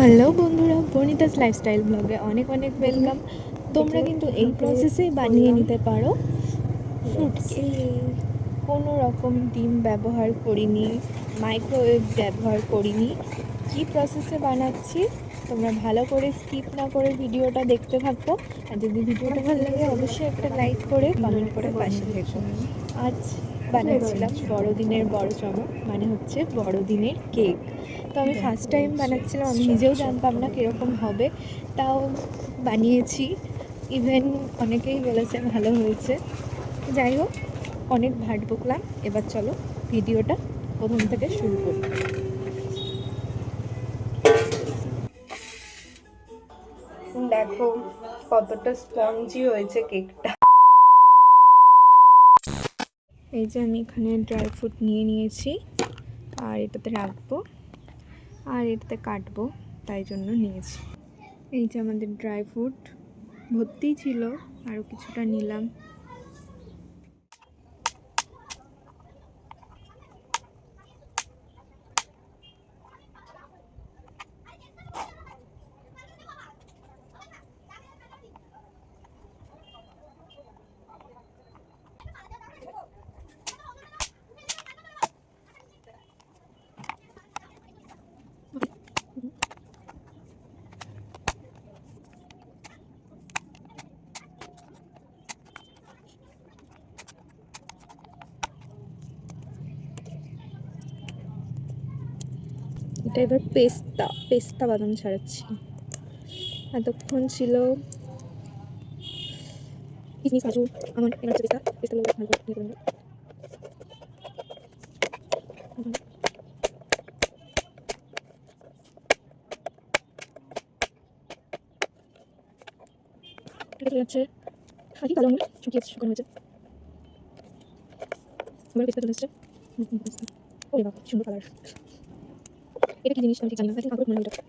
Hello বন্ধুরা, বনিতাস lifestyle ব্লগে অনেক অনেক ওয়েলকাম তোমরা কিন্তু এই প্রসেসেই বানিয়ে নিতে পারো। ফ্রুট কোনো রকম ডিম ব্যবহার করিনি মাইক্রোওয়েভ ব্যবহার করিনি। কী প্রসেসে বানাচ্ছি, তোমরা ভালো করে স্কিপ না করে ভিডিওটা দেখতে থাকো। আর যদি ভিডিওটা ভালো লাগে, অবশ্যই একটা লাইক করে কমেন্ট করে পাশে থেকো। আজ বানাচ্ছিলাম বড়দিনের বড় চমক মানে হচ্ছে বড়দিনের কেক তো আমি ফার্স্ট টাইম বানাচ্ছিলাম আমি নিজেও জানতাম না কীরকম হবে। তাও বানিয়েছি। ইভেন অনেকেই বলেছে ভালো হয়েছে। যাই হোক অনেক ভাট বকলাম। এবার চলো ভিডিওটা প্রথম থেকে শুরু করি। দেখো কতটা স্পঞ্জি হয়েছে কেকটা এই যে আমি এখানে ড্রাই ফ্রুট নিয়ে নিয়েছি। আর এটাতে রাখব। আর এটাতে কাটবো, তাই জন্য নিয়েছি। এই যে আমাদের ড্রাই ফ্রুট, ভর্তি ছিল আরও কিছুটা নিলাম। এটা এবার পেস্তা পেস্তা বাদাম ছাড়াচ্ছি। এতক্ষণ ছিল কিসমিস আমার ভালো হয়েছে। আমার সুন্দর কালার এটা কি জিনিস ঠিক জানি না মনে হয় ওটা।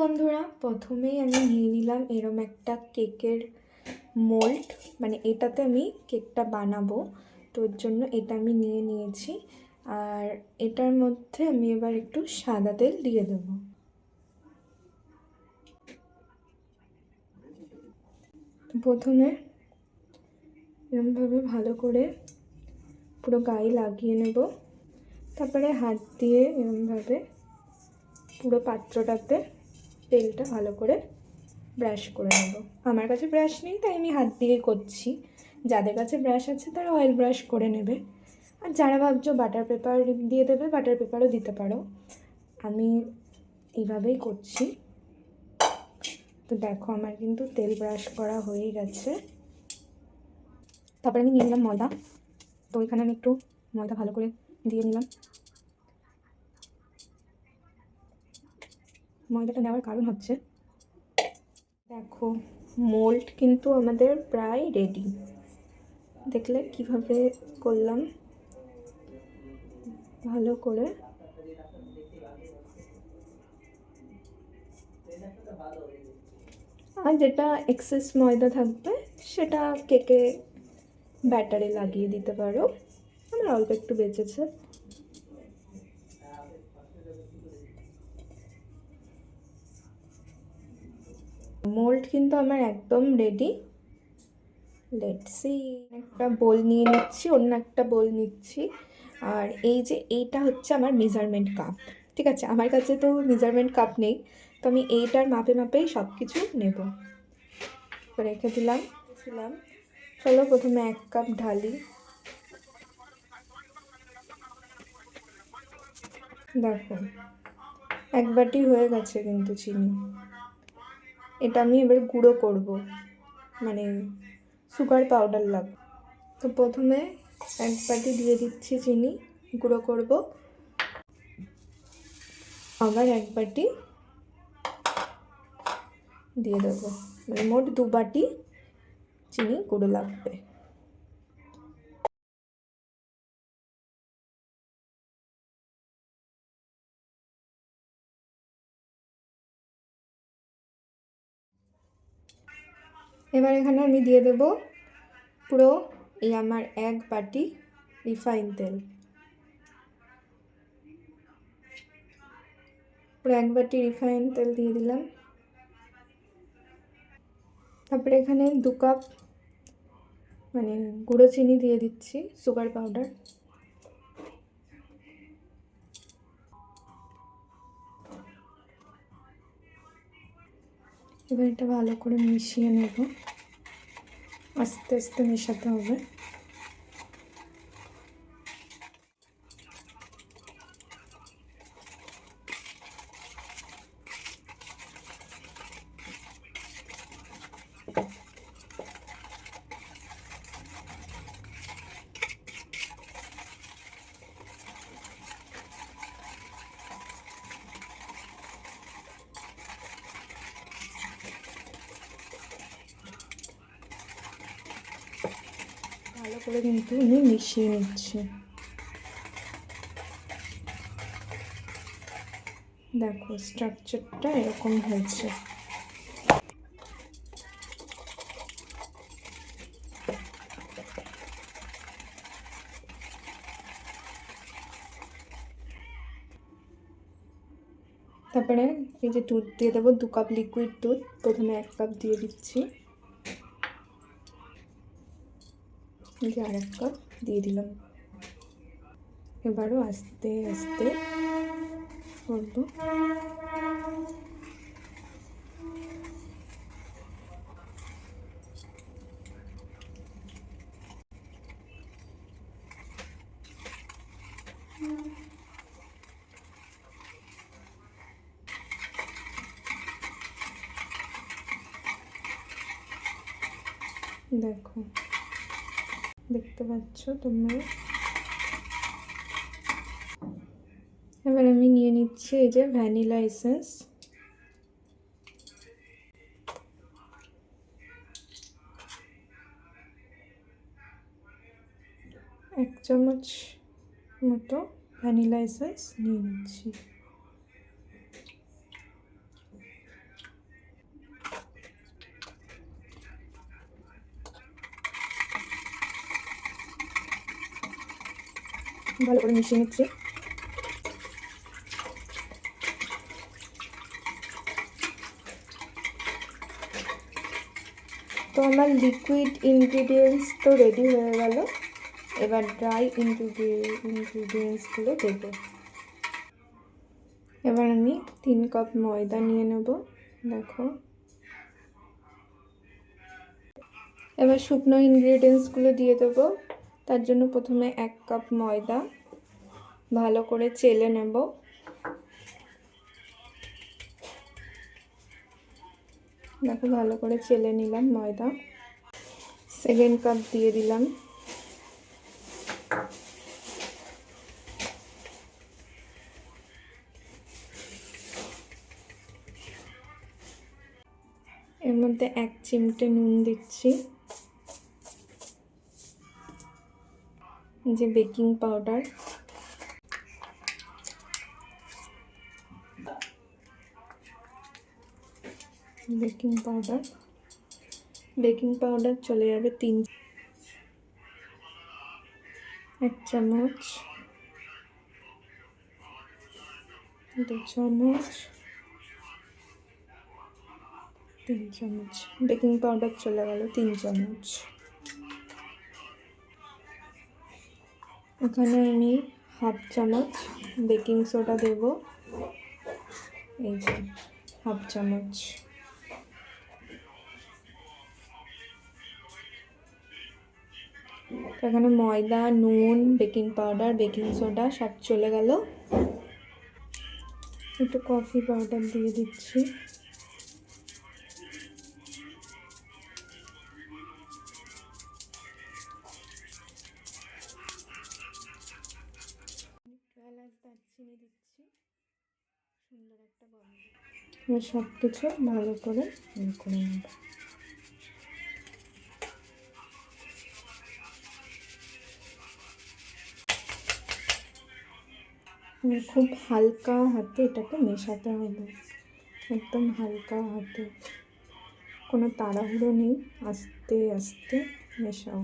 বন্ধুরা, প্রথমেই আমি নিয়ে নিলাম এরম একটা কেকের মোল্ড। মানে এটাতে আমি কেকটা বানাবো, তো ওর জন্য এটা আমি নিয়ে নিয়েছি। আর এটার মধ্যে আমি এবার একটু সাদা তেল দিয়ে দেবো। প্রথমে এরমভাবে ভালো করে পুরো গায়ে লাগিয়ে নেব। তারপরে হাত দিয়ে এরমভাবে পুরো পাত্রটাতে তেলটা ভালো করে ব্রাশ করে নেব। আমার কাছে ব্রাশ নেই, তাই আমি হাত দিয়ে করছি। যাদের কাছে ব্রাশ আছে, তারা অয়েল ব্রাশ করে নেবে। আর যারা ভাবছ বাটার পেপার দিয়ে দেবে বাটার পেপারও দিতে পারো। আমি এইভাবেই করছি। তো দেখো, আমার কিন্তু তেল ব্রাশ করা হয়ে গেছে। তারপরে আমি নিয়ে নিলাম ময়দা। তো ওইখানে আমি একটু ময়দা ভালো করে দিয়ে নিলাম। ময়দাটা নেওয়ার কারণ হচ্ছে, দেখো মোল্ড কিন্তু আমাদের প্রায় রেডি দেখলে কীভাবে করলাম? ভালো করে আর যেটা এক্সেস ময়দা থাকবে, সেটা কেকে ব্যাটারে লাগিয়ে দিতে পারো? আমার অল্প একটু বেঁচেছে। মোল্ড কিন্তু আমার একদম রেডি লেটসি একটা বোল নিয়ে নিচ্ছি, অন্য একটা বোল নিচ্ছি। আর এই যে এইটা হচ্ছে আমার মেজারমেন্ট কাপ ঠিক আছে? আমার কাছে তো মেজারমেন্ট কাপ নেই, তো আমি এইটার মাপে মাপেই সব কিছু নেব রেখে দিলাম ছিলাম চলো প্রথমে এক কাপ ঢালি। দেখো একবারটি হয়ে গেছে কিন্তু চিনি। এটা আমি এবার গুঁড়ো করব। মানে সুগার পাউডার লাগবে তো প্রথমে এক বাটি দিয়ে দিচ্ছি চিনি, গুঁড়ো করব। আবার এক বাটি দিয়ে দেবো। মানে মোট দু বাটি চিনি গুঁড়ো লাগবে। এবার এখানে আমি দিয়ে দেব পুরো এই আমার এক বাটি রিফাইন তেল। পুরো এক বাটি রিফাইন তেল দিয়ে দিলাম। তারপরে এখানে দু কাপ মানে গুঁড়ো চিনি দিয়ে দিচ্ছি সুগার পাউডার এবার এটা ভালো করে মিশিয়ে নেব। আস্তে আস্তে মেশাতে হবে। করে কিন্তু আমি মিশিয়ে নিচ্ছি দেখো স্ট্রাকচারটা এরকম হয়েছে তারপরে এই যে দুধ দিয়ে দেবো, দু কাপ লিকুইড দুধ, প্রথমে এক কাপ দিয়ে দিচ্ছি। এই যে আর এক কাপ দিয়ে দিলাম। এবারও আস্তে আস্তে করব দেখো। দেখতে পাচ্ছ তোমরা? এবার আমি নিয়ে নিচ্ছি এই যে ভ্যানিলা এসেন্স। এক চামচ মতো ভ্যানিলা এসেন্স নিয়ে নিচ্ছি। ভালো করে মিশিয়ে নিচ্ছি। তো আমার লিকুইড ইনগ্রিডিয়েন্টস তো রেডি হয়ে গেল। এবার ড্রাই ইনগ্রিডিয়েন্টসগুলো দেবো এবার আমি তিন কাপ ময়দা নিয়ে নেব, দেখো। এবার শুকনো ইনগ্রিডিয়েন্টসগুলো দিয়ে দেবো। তার জন্য প্রথমে এক কাপ ময়দা ভালো করে চেলে নেব। দেখো, ভালো করে চেলে নিলাম ময়দা। সেকেন্ড কাপ দিয়ে দিলাম। এর মধ্যে এক চিমটে নুন দিচ্ছি। যে baking powder. Baking powder. Baking powder চলে যাবে তিন এক চামচ, দু চামচ, তিন চামচ। বেকিং পাউডার চলে গেল তিন চামচ। এখানে আমি হাফ চামচ বেকিং সোডা দেব। এই যে, হাফ চামচ। এখানে ময়দা, নুন, বেকিং পাউডার, বেকিং সোডা সব চলে গেল। একটু কফি পাউডার দিয়ে দিচ্ছি। এলাচ দারচিনি দিচ্ছি। সুন্দর একটা গন্ধ। এবার সব কিছু ভালো করে করে নেব। খুব হালকা হাতে এটাকে মেশাতে হবে। একদম হালকা হাতে। কোনো তাড়াহুড়ো নেই। আস্তে আস্তে মেশাও।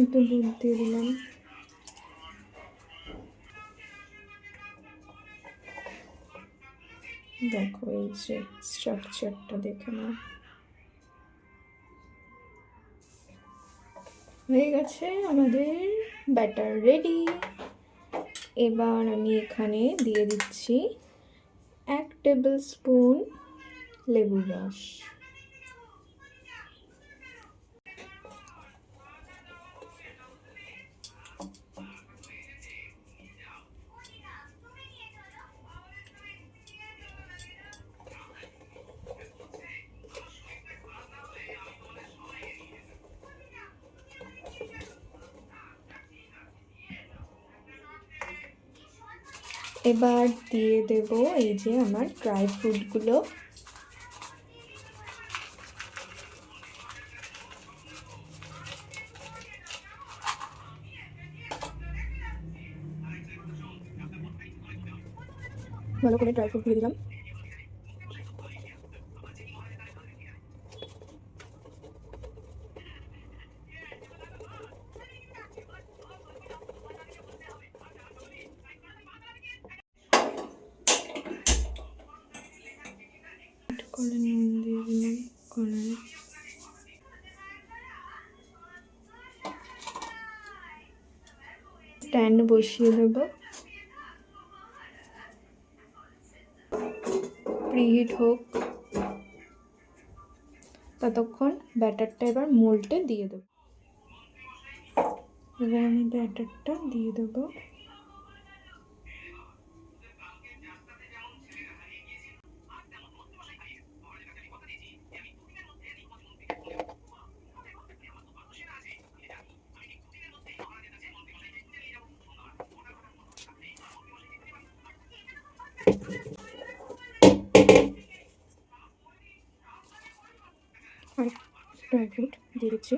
একটু দুধ দিয়ে দিলাম। দেখো এই যে স্ট্রাকচারটা দেখে নাও। হয়ে গেছে আমাদের ব্যাটার রেডি এবার আমি এখানে দিয়ে দিচ্ছি এক টেবিল স্পুন লেবুর রস। এবার দিয়ে দেব এই যে আমার ড্রাই ফ্রুটগুলো ভালো করে ড্রাই ফ্রুট দিয়ে দিলাম। করে নুন দিয়ে দিলাম কড়াই স্ট্যান্ড বসিয়ে দেব। প্রিহিট হোক। ততক্ষণ ব্যাটারটা এবার মোল্টে দিয়ে দেবো। এবার আমি ব্যাটারটা দিয়ে দেবো। ড্রাই ফ্রুট দিয়ে দিচ্ছি।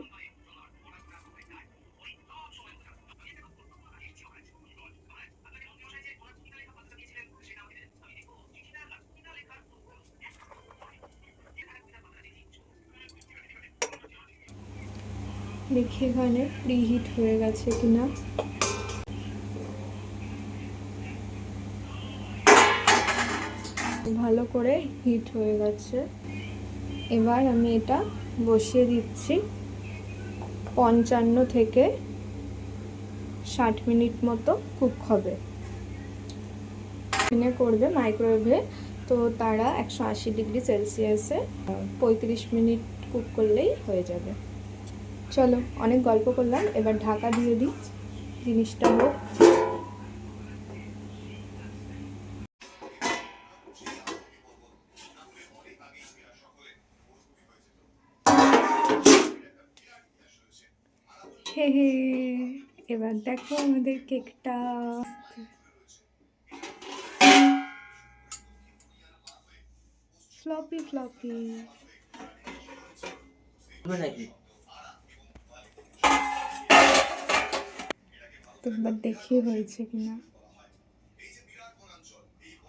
দেখি এখানে প্রিহিট হয়ে গেছে কিনা। ভালো করে হিট হয়ে গেছে। এবার আমি এটা বসিয়ে দিচ্ছি। পঞ্চান্ন থেকে ষাট মিনিট মতো কুক হবে। এখানে করবে মাইক্রোওয়েভে। তো তারা একশো আশি ডিগ্রি সেলসিয়াসে পঁয়ত্রিশ মিনিট কুক করলেই হয়ে যাবে। চলো, অনেক গল্প করলাম। এবার ঢাকা দিয়ে দিই। জিনিসটা হোক। এবার দেখো আমাদের কেকটা। ফ্লপি ফ্লপি হবে তো দেখি হয়েছে কিনা?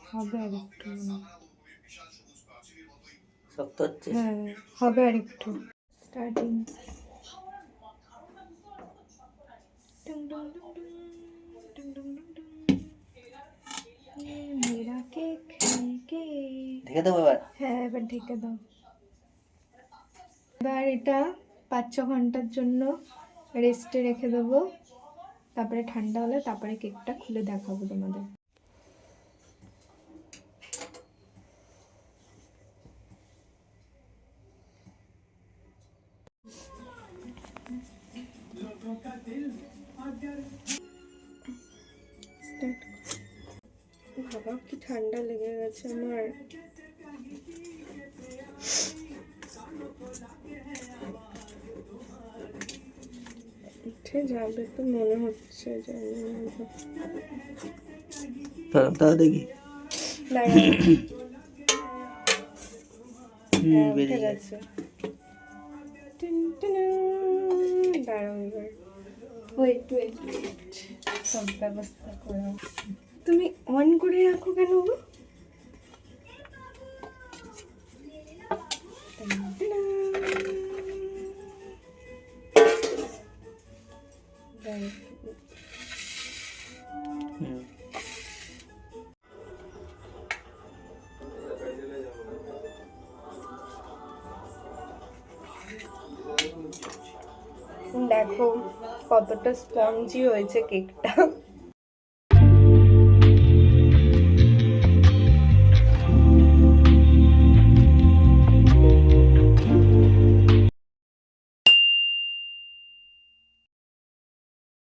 হবে আর একটু। হ্যাঁ হবে আর একটু স্টার্টিং মেরা কেক কেক ঢেকে দেবো এবার হ্যাঁ এবার ঢেকে দাও এবার এটা পাঁচ ছ ঘণ্টার জন্য রেস্টে রেখে দেবো তারপরে ঠান্ডা হলে তারপরে কেকটা খুলে দেখাবো তোমাদের গেছে আমার। উঠে যাবে তো মনে হচ্ছে দেখি। হ্যাঁ, উঠে বেরিয়ে গেছে। গেছে। Tin tin. দাঁড়াও এবার। ওয়েট ওয়েট ওয়েট সব ব্যবস্থা করো তুমি অন করে রাখো কেন গো? দেখো কতটা স্পঞ্জি হয়েছে কেকটা